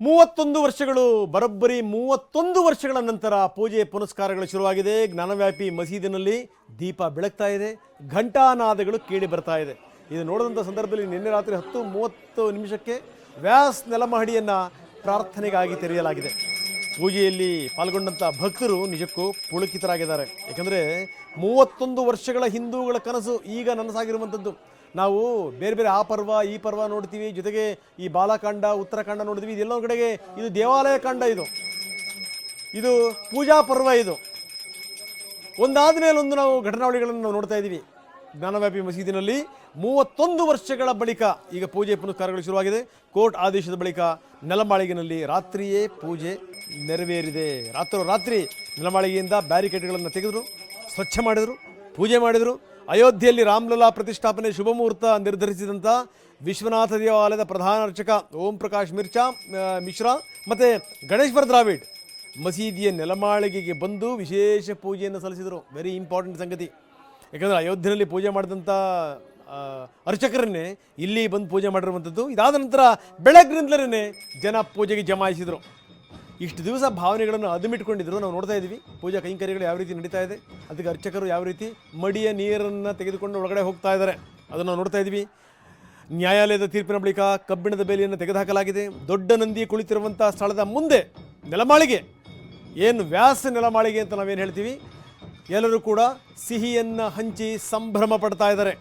ಮೂವತ್ತೊಂದು ವರ್ಷಗಳು, ಬರೋಬ್ಬರಿ ಮೂವತ್ತೊಂದು ವರ್ಷಗಳ ನಂತರ ಪೂಜೆ ಪುನಸ್ಕಾರಗಳು ಶುರುವಾಗಿದೆ. ಜ್ಞಾನವ್ಯಾಪಿ ಮಸೀದಿನಲ್ಲಿ ದೀಪ ಬೆಳಗ್ತಾ ಇದೆ. ಘಂಟಾನಾದಗಳು ಕೇಳಿ ಬರ್ತಾ ಇದೆ. ಇದು ನೋಡಿದಂಥ ಸಂದರ್ಭದಲ್ಲಿ ನಿನ್ನೆ ರಾತ್ರಿ ಹತ್ತು ಮೂವತ್ತು ನಿಮಿಷಕ್ಕೆ ವ್ಯಾಸ್ ನೆಲಮಹಡಿಯನ್ನು ಪ್ರಾರ್ಥನೆಗಾಗಿ ತೆರೆಯಲಾಗಿದೆ. ಪೂಜೆಯಲ್ಲಿ ಪಾಲ್ಗೊಂಡಂಥ ಭಕ್ತರು ನಿಜಕ್ಕೂ ಪುಳಕಿತರಾಗಿದ್ದಾರೆ. ಯಾಕಂದರೆ ಮೂವತ್ತೊಂದು ವರ್ಷಗಳ ಹಿಂದೂಗಳ ಕನಸು ಈಗ ನನಸಾಗಿರುವಂಥದ್ದು. ನಾವು ಬೇರೆ ಬೇರೆ ಆ ಪರ್ವ, ಈ ಪರ್ವ ನೋಡ್ತೀವಿ. ಜೊತೆಗೆ ಈ ಬಾಲಕಾಂಡ ಉತ್ತರಕಾಂಡ ನೋಡ್ತೀವಿ. ಇದೆಲ್ಲ ಕಡೆಗೆ ಇದು ದೇವಾಲಯ ಕಾಂಡ ಇದು. ಇದು ಪೂಜಾ ಪರ್ವ ಇದು. ಒಂದಾದ ಮೇಲೆ ಒಂದು ನಾವು ಘಟನಾವಳಿಗಳನ್ನು ನಾವು ನೋಡ್ತಾ ಇದ್ದೀವಿ. ಜ್ಞಾನವ್ಯಾಪಿ ಮಸೀದಿನಲ್ಲಿ ಮೂವತ್ತೊಂದು ವರ್ಷಗಳ ಬಳಿಕ ಈಗ ಪೂಜೆ ಪುನಸ್ಕಾರಗಳು ಶುರುವಾಗಿದೆ. ಕೋರ್ಟ್ ಆದೇಶದ ಬಳಿಕ ನೆಲಮಾಳಿಗೆನಲ್ಲಿ ರಾತ್ರಿಯೇ ಪೂಜೆ ನೆರವೇರಿದೆ. ರಾತ್ರೋ ರಾತ್ರಿ ನೆಲಮಾಳಿಗೆಯಿಂದ ಬ್ಯಾರಿಕೇಡ್ಗಳನ್ನು ತೆಗೆದರು, ಸ್ವಚ್ಛ ಮಾಡಿದರು, ಪೂಜೆ ಮಾಡಿದರು. ಅಯೋಧ್ಯೆಯಲ್ಲಿ ರಾಮಲಲ್ಲಾ ಪ್ರತಿಷ್ಠಾಪನೆ ಶುಭ ಮುಹೂರ್ತ ನಿರ್ಧರಿಸಿದಂಥ ವಿಶ್ವನಾಥ ದೇವಾಲಯದ ಪ್ರಧಾನ ಅರ್ಚಕ ಓಂ ಪ್ರಕಾಶ್ ಮಿರ್ಚಾ ಮಿಶ್ರಾ ಮತ್ತು ಗಣೇಶ್ವರ ದ್ರಾವಿಡ್ ಮಸೀದಿಯ ನೆಲಮಾಳಿಗೆಗೆ ಬಂದು ವಿಶೇಷ ಪೂಜೆಯನ್ನು ಸಲ್ಲಿಸಿದರು. ವೆರಿ ಇಂಪಾರ್ಟೆಂಟ್ ಸಂಗತಿ. ಯಾಕಂದರೆ ಅಯೋಧ್ಯೆಯಲ್ಲಿ ಪೂಜೆ ಮಾಡಿದಂಥ ಅರ್ಚಕರನ್ನೇ ಇಲ್ಲಿ ಬಂದು ಪೂಜೆ ಮಾಡಿರುವಂಥದ್ದು. ಇದಾದ ನಂತರ ಬೆಳಗ್ಗಿನಿಂದಲೇ ಜನ ಪೂಜೆಗೆ ಜಮಾಯಿಸಿದರು. ಇಷ್ಟು ದಿವಸ ಭಾವನೆಗಳನ್ನು ಅದುಮಿಟ್ಕೊಂಡಿದ್ರು. ನಾವು ನೋಡ್ತಾ ಇದ್ದೀವಿ ಪೂಜಾ ಕೈಂಕರ್ಯಗಳು ಯಾವ ರೀತಿ ನಡೀತಾ ಇದೆ, ಅದಕ್ಕೆ ಅರ್ಚಕರು ಯಾವ ರೀತಿ ಮಡಿಯ ನೀರನ್ನು ತೆಗೆದುಕೊಂಡು ಒಳಗಡೆ ಹೋಗ್ತಾ ಇದ್ದಾರೆ. ಅದನ್ನು ನಾವು ನೋಡ್ತಾ ಇದ್ದೀವಿ. ನ್ಯಾಯಾಲಯದ ತೀರ್ಪಿನ ಬಳಿಕ ಕಬ್ಬಿಣದ ಬೇಲಿಯನ್ನು ತೆಗೆದುಹಾಕಲಾಗಿದೆ. ದೊಡ್ಡ ನಂದಿ ಕುಳಿತಿರುವಂಥ ಸ್ಥಳದ ಮುಂದೆ ನೆಲಮಾಳಿಗೆ, ಏನು ವ್ಯಾಸ ನೆಲಮಾಳಿಗೆ ಅಂತ ನಾವೇನು ಹೇಳ್ತೀವಿ? ಎಲ್ಲರೂ ಕೂಡ ಸಿಹಿಯನ್ನು ಹಂಚಿ ಸಂಭ್ರಮ ಪಡ್ತಾ ಇದ್ದಾರೆ.